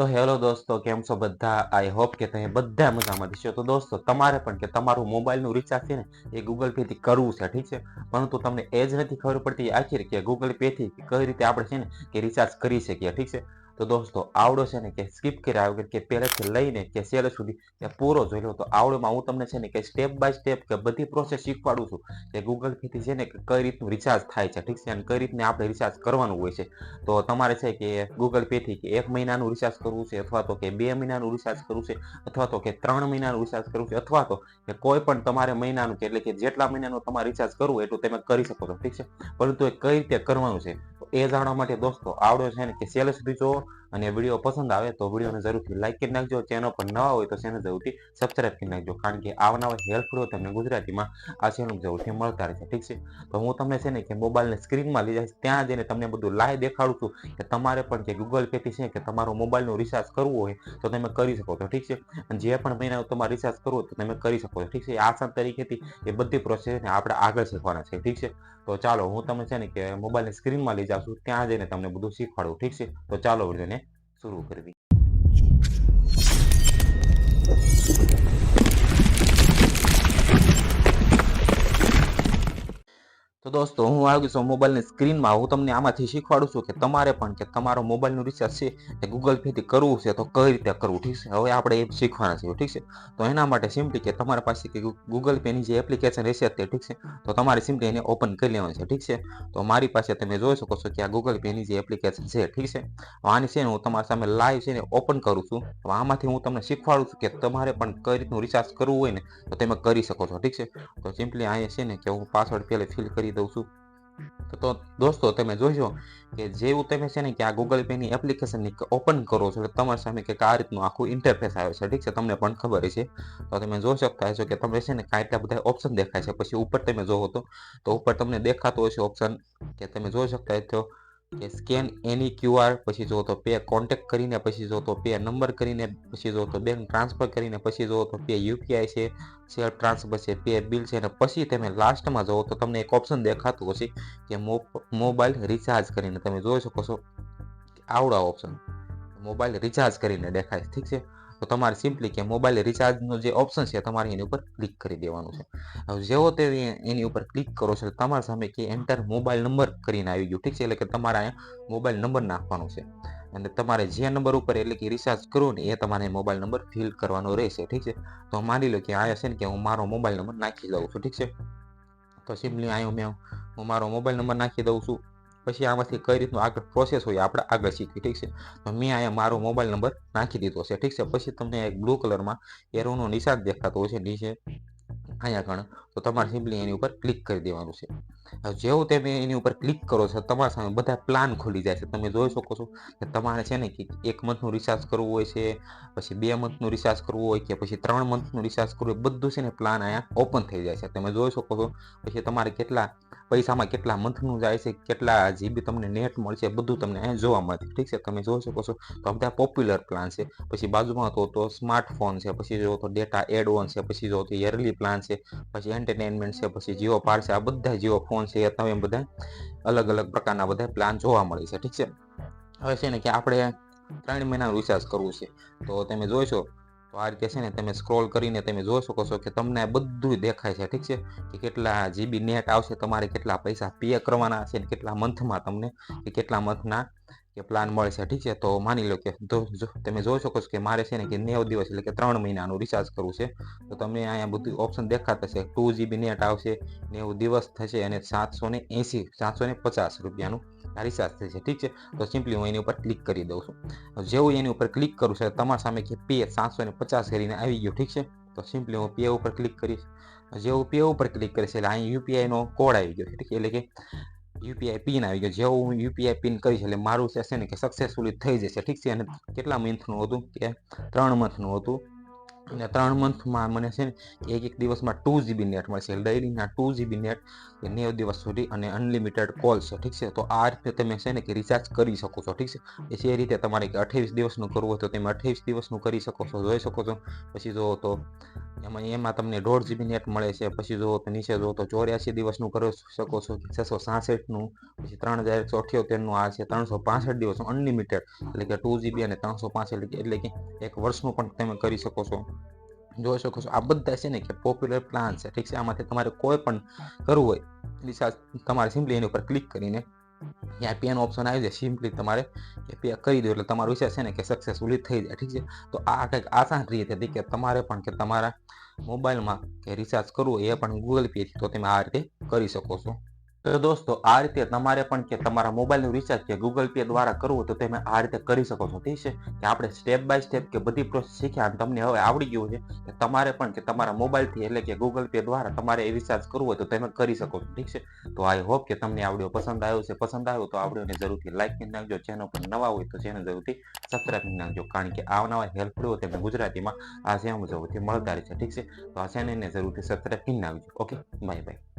તો હેલો દોસ્તો, કેમ છો બધા? આઈ હોપ કે તમે બધા મજામાં છો. તો દોસ્તો, તમારે પણ કે તમારું મોબાઈલનું રિચાર્જ છે ને, એ ગૂગલ પે થી કરવું છે, ઠીક છે? પરંતુ તમને એ જ નથી ખબર પડતી આખી કે ગૂગલ પે થી કઈ રીતે આપણે છે ને, કે રિચાર્જ કરી શકીએ, ઠીક છે? તો દોસ્તો, આવડો છે ને કે સ્કીપ કર્યા વગર કે પહેલેથી લઈને કે છેલ્લે સુધી કે પૂરો જોઈ લો તો આવડોમાં હું તમને છે ને કે સ્ટેપ બાય સ્ટેપ કે બધી પ્રોસેસ શીખવાડું છું કે ગૂગલથી છે ને કે કઈ રીતનું રિચાર્જ થાય છે, ઠીક છે? અને કઈ રીતને આપણે રિચાર્જ કરવાનું હોય છે. તો તમારે છે કે ગૂગલ પે થી કે એક મહિનાનું રિચાર્જ કરવું છે અથવા તો કે બે મહિનાનું રિચાર્જ કરવું છે અથવા તો કે ત્રણ મહિનાનું રિચાર્જ કરવું છે અથવા તો કે કોઈ પણ તમારે મહિનાનું કે એટલે કે જેટલા મહિનાનું તમારે રિચાર્જ કરવું એટલું તમે કરી શકો છો, ઠીક છે? પરંતુ એ કઈ રીતે કરવાનું છે? એ જાણવા માટે દોસ્તો, આવડો છે ને કે છેલ્લે સુધી જો અને વીડિયો પસંદ આવે તો વિડીયોને જરૂરથી લાઈક કરી નાખજો. ચેનલ પર નવા હોય તો ચેનલ જરૂરથી સબસ્ક્રાઈબ કરી નાખજો. કારણ કે આવનાર હેલ્પફુલ તમને ગુજરાતીમાં આ ચેનલ જરૂરથી મળતા રહેશે. ઠીક છે? તો હું તમને છે ને કે મોબાઈલને સ્ક્રીનમાં લઈ જઈશ. ત્યાં જઈને તમને બધું લાઈવ દેખાડું છું કે તમારે પણ જે ગૂગલ પેથી છે કે તમારો મોબાઈલનું રિચાર્જ કરવું હોય તો તમે કરી શકો છો. ઠીક છે? અને જે પણ મહિનાનું તમારે રિચાર્જ કરવું હોય તો તમે કરી શકો છો. ઠીક છે? આસાન તરીકેથી એ બધી પ્રોસેસને આપણે આગળ શીખવાના છે. ઠીક છે? તો ચાલો, હું તમને છે ને કે મોબાઈલની સ્ક્રીનમાં લઈ જાઉં. છું ત્યાં જઈને તમને બધું શીખવાડું ઠીક છે? તો ચાલો વિડીયોને શરૂ કરવી તો દોસ્તો, હું આવી છું મોબાઈલની સ્ક્રીનમાં. હું તમને આમાંથી શીખવાડું છું કે તમારે પણ કે તમારો મોબાઈલનું રિચાર્જ છે એ ગૂગલ પેથી કરવું છે તો કઈ રીતે કરવું, ઠીક છે? હવે આપણે એ શીખવાના છીએ, ઠીક છે? તો એના માટે સિમ્પલી કે તમારા પાસે કે ગૂગલ પેની જે એપ્લિકેશન રહેશે તે, ઠીક છે? તો તમારે સિમ્પલી એને ઓપન કરી લેવાની છે, ઠીક છે? તો મારી પાસે તમે જોઈ શકો છો કે આ ગૂગલ પેની જે એપ્લિકેશન છે, ઠીક છે? આની છે ને હું તમારા સામે લાઈવ છે ને ઓપન કરું છું. તો આમાંથી હું તમને શીખવાડું છું કે તમારે પણ કઈ રીતનું રિચાર્જ કરવું હોય ને તો તમે કરી શકો છો, ઠીક છે? તો સિમ્પલી અહીંયા છે ને કે હું પાસવર્ડ પહેલાં ફિલ કરી દઉં. છું. તો દોસ્તો, તમે જોજો કે જેવું તમે છે ને કે આ ગૂગલ પેની એપ્લિકેશનની ઓપન કરો છો, એટલે તમારી સામે કે આ રીતનું આખું ઇન્ટરફેસ આવે છે. ઠીક છે? તમને પણ ખબર છે તો તમે જોઈ શકતા હશો કે તમે છે ને કાંઈ એટલા બધા ઓપ્શન દેખાય છે. પછી ઉપર તમે જોવો તો ઉપર તમને દેખાતો હશે ઓપ્શન કે તમે જોઈ શકતા છો કે સ્કેન એની ક્યુઆર પછી જો તો પે કોન્ટેક્ટ કરીને પછી જો તો પે નંબર કરીને પછી જો તો બેંક ટ્રાન્સફર કરીને પછી જો તો પે યુપીઆઈ છે શેર ટ્રાન્સફર છે પે બિલ છે, અને પછી તમે લાસ્ટમાં જુઓ તો તમને એક ઓપ્શન દેખાતું હશે કે મોબાઈલ રિચાર્જ કરીને તમે જોઈ શકો છો. આવડા ઓપ્શન મોબાઈલ રિચાર્જ કરીને દેખાય ઠીક છે? તો તમારે સિમ્પલી કે મોબાઈલ રિચાર્જનો જે ઓપ્શન છે, તમારે એની ઉપર ક્લિક કરી દેવાનું છે. હવે જેવો તે એની ઉપર ક્લિક કરો છો તમારા સામે કે એન્ટર મોબાઈલ નંબર કરીને આવી ગયું. ઠીક છે? એટલે કે તમારે અહીંયા મોબાઈલ નંબર નાખવાનો છે. અને તમારે જે નંબર ઉપર એટલે કે રિચાર્જ કરો ને, એ તમારે મોબાઈલ નંબર ફિલ કરવાનો રહેશે. ઠીક છે? તો માની લો કે આ છે ને કે હું મારો મોબાઈલ નંબર નાખી દઉં છું. ઠીક છે? તો સિમ્પલી અહીંયા મેં હું મારો મોબાઈલ નંબર નાખી દઉં છું. પછી આમાંથી કઈ રીતનું આગળ પ્રોસેસ હોય આપણે આગળ શીખવી, ઠીક છે? તો મેં અહીંયા મારો મોબાઈલ નંબર નાખી દીધો છે, ઠીક છે? પછી તમને એક બ્લુ કલરમાં એરોનો નિશાન દેખાતો હોય છે, નીચે, અહીંયા કણ તો તમારે સિમ્પલી એની ઉપર ક્લિક કરી દેવાનું છે. જેવું તમે એની ઉપર ક્લિક કરો છો, તમારા સામે બધા પ્લાન ખુલી જાય છે. તમે જોઈ શકો છો કે તમારે છે ને કે એક મંથનું રિચાર્જ કરવું હોય છે, પછી બે મંથનું રિચાર્જ કરવું હોય કે પછી ત્રણ મંથનું રિચાર્જ કરવું હોય, બધું છે ને પ્લાન અહીંયા ઓપન થઈ જાય છે. તમે જોઈ શકો છો, પછી તમારે કેટલા પૈસામાં કેટલા મંથનું જાય છે, કેટલા જીબી તમને નેટ મળશે, બધું તમને અહીંયા જોવા મળશે ઠીક છે? તમે જોઈ શકો છો, તો બધા પોપ્યુલર પ્લાન છે. પછી બાજુમાં તો તો સ્માર્ટફોન છે, પછી જો તો ડેટા એડ ઓન છે, પછી જો તો યરલી પ્લાન છે, પછી એન્ટરટેનમેન્ટ છે, પછી જીઓ પાર છે, આ બધા જીઓ ફોન છે તમે બધા અલગ અલગ પ્રકારના બધા પ્લાન જોવા મળે છે, ઠીક છે? હવે છે ને કે આપણે ત્રણ મહિનાનું રિચાર્જ કરવું છે, તો તમે જોઈશો તો આ રીતે છે ને તમે સ્ક્રોલ કરીને તમે જોઈ શકો છો કે તમને બધું દેખાય છે. ઠીક છે? કે કેટલા જીબી નેટ આવશે, તમારે કેટલા પૈસા પે કરવાના છે કેટલા મંથમાં તમને કે કેટલા મંથના કે પ્લાન મળશે. ઠીક છે? તો માની લો કે તમે જોઈ શકો છો કે મારે છે ને કે નેવ દિવસ એટલે કે ત્રણ મહિનાનું રિચાર્જ કરવું છે. તો તમને અહીંયા બધું ઓપ્શન દેખાતા છે ટુ જીબી નેટ આવશે, નેવું દિવસ થશે અને સાતસો ને એંસી સાતસો ને પચાસ રૂપિયાનું રિચાર્જ થશે ઠીક છે? તો સિમ્પલી હું એની ઉપર ક્લિક કરી દઉં છું. જેવું એની ઉપર ક્લિક કરું છું તમારા સામે કે પે સાતસો ને પચાસ કરીને આવી ગયું, ઠીક છે? તો સિમ્પલી હું પે ઉપર ક્લિક કરીશ. જેવું પે ઉપર ક્લિક કરીશ, એટલે અહીં યુપીઆઈનો કોડ આવી ગયો ઠીક એટલે કે યુપીઆઈ પિન આવી ગયો. જેવું હું યુપીઆઈ પિન કરીશ, એટલે મારું છે ને કે સક્સેસફુલી થઈ જશે, ઠીક છે? અને કેટલા મંથનું હતું? કે ત્રણ મંથનું હતું? અને ત્રણ મંથમાં મને છે ને એક એક દિવસમાં ટુ જીબી નેટ મળશે ડેઇલીના ટુ જીબી નેટ નેવ દિવસ સુધી અને અનલિમિટેડ કોલ્સ ઠીક છે? તો આ રીતે તમે છે ને કે રિચાર્જ કરી શકો છો, ઠીક છે? એ એ રીતે તમારે અઠ્યાવીસ દિવસનું કરવું હોય તો તમે અઠ્યાવીસ દિવસનું કરી શકો છો, જોઈ શકો છો. પછી જુઓ તો એમાં એમાં તમને દોઢ જીબી નેટ મળે છે, પછી જુઓ તો નીચે જુઓ તો ચોર્યાસી દિવસનું કરી શકો છો, છસો સાસઠનું, પછી ત્રણ હજાર એકસો અઠ્યોતેરનું આ છે, ત્રણસો પાસઠ દિવસનું અનલિમિટેડ એટલે કે ટુ જીબી અને ત્રણસો પાસઠ એટલે કે એક વર્ષનું પણ તમે કરી શકો છો. જોઈ શકો છો. આ બધા છે ને કે પોપ્યુલર પ્લાન છે. ઠીક છે? આમાંથી તમારે કોઈ પણ કરવું હોય રિચાર્જ તમારે સિમ્પલી એની ઉપર ક્લિક કરીને ત્યાં પેન ઓપ્શન આવી જાય. સિમ્પલી તમારે કે પે કરી દો એટલે તમારું વિચાર છે ને કે સક્સેસફુલી થઈ જાય. ઠીક છે? તો આ કંઈક આસાન રીત હતી કે તમારે પણ કે તમારા મોબાઈલમાં કે રિચાર્જ કરવું એ પણ ગૂગલ પેથી તો તમે આ રીતે કરી શકો છો. તો દોસ્તો, આ રીતે તમારે પણ કે તમારા મોબાઈલનું રિચાર્જ કે ગૂગલ પે દ્વારા કરવું તો તમે આ રીતે કરી શકો છો, ઠીક છે? કે આપણે સ્ટેપ બાય સ્ટેપ કે બધી પ્રોસેસ શીખ્યા અને તમને હવે આવડી ગયું છે કે તમારે પણ કે તમારા મોબાઈલથી એટલે કે ગૂગલ પે દ્વારા તમારે એ રિચાર્જ કરવું હોય તો તમે કરી શકો છો, ઠીક છે? તો આઈ હોપ કે તમને આવડ્યો પસંદ આવ્યો છે પસંદ આવ્યો તો આ જરૂરથી લાઈક કરી નાખજો. ચેનલ પર નવા હોય તો ચેનલ જરૂરથી સબસ્ક્રાઈબ કરી નાખજો. કારણ કે આવનારા હેલ્પફુલ હોય તેમને ગુજરાતીમાં આ સેમ મુજબથી મળતા રહે છે ઠીક છે? તો આ ચેનલને જરૂરથી સબસ્ક્રાઈબ કરી નાખજો. Okay bye bye